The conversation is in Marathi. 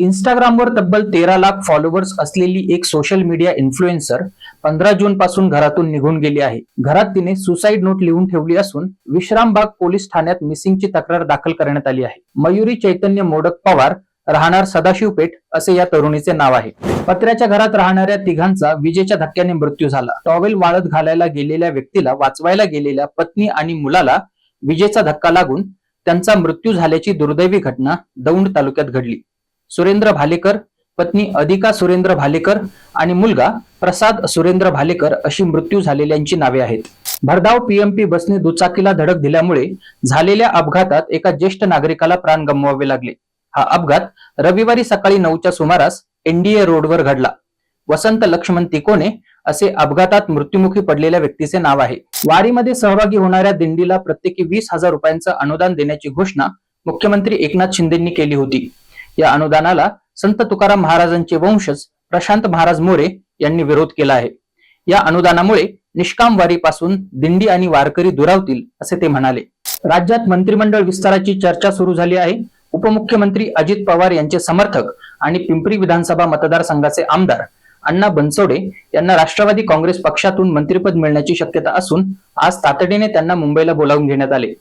इंस्टाग्रामवर तब्बल तेरा लाख फॉलोअर्स असलेली एक सोशल मीडिया इन्फ्लुएन्सर पंधरा जून पासून घरातून निघून गेली आहे. घरात तिने सुसाईड नोट लिहून ठेवली असून विश्रामबाग पोलीस ठाण्यात मिसिंगची तक्रार दाखल करण्यात आली आहे. मयुरी चैतन्य मोडक पवार राहणार सदाशिवपेठ असे या तरुणीचे नाव आहे. पत्र्याच्या घरात राहणाऱ्या तिघांचा विजेच्या धक्क्याने मृत्यू झाला. टॉवेल वाळत घालायला गेलेल्या व्यक्तीला वाचवायला गेलेल्या पत्नी आणि मुलाला विजेचा धक्का लागून त्यांचा मृत्यू झाल्याची दुर्दैवी घटना दौंड तालुक्यात घडली. सुरेंद्र भालेकर पत्नी अधिका सुरेंद्र भालेकर आणि मुलगा प्रसाद सुरेंद्र भालेकर अशी मृत्यू झालेल्यांची नावे आहेत. भरधाव पीएमपी बसने दुचाकीला धडक दिल्यामुळे झालेल्या अपघातात एका ज्येष्ठ नागरिकाला प्राण गमवावे लागले. हा अपघात रविवारी सकाळी नऊच्या सुमारास एनडीए रोडवर घडला. वसंत लक्ष्मण तिकोने असे अपघातात मृत्युमुखी पडलेल्या व्यक्तीचे नाव आहे. वारीमध्ये सहभागी होणाऱ्या दिंडीला प्रत्येकी वीस हजार रुपयांचं अनुदान देण्याची घोषणा मुख्यमंत्री एकनाथ शिंदेंनी केली होती. या अनुदानाला संत तुकाराम महाराजांचे वंशज प्रशांत महाराज मोरे यांनी विरोध केला आहे. या अनुदानामुळे निष्काम वारीपासून दिंडी आणि वारकरी दुरावतील असे ते म्हणाले. राज्यात मंत्रिमंडळ विस्ताराची चर्चा सुरू झाली आहे. उपमुख्यमंत्री अजित पवार यांचे समर्थक आणि पिंपरी विधानसभा मतदारसंघाचे आमदार अण्णा बनसोडे यांना राष्ट्रवादी काँग्रेस पक्षातून मंत्रिपद मिळण्याची शक्यता असून आज तातडीने त्यांना मुंबईला बोलावून घेण्यात आले.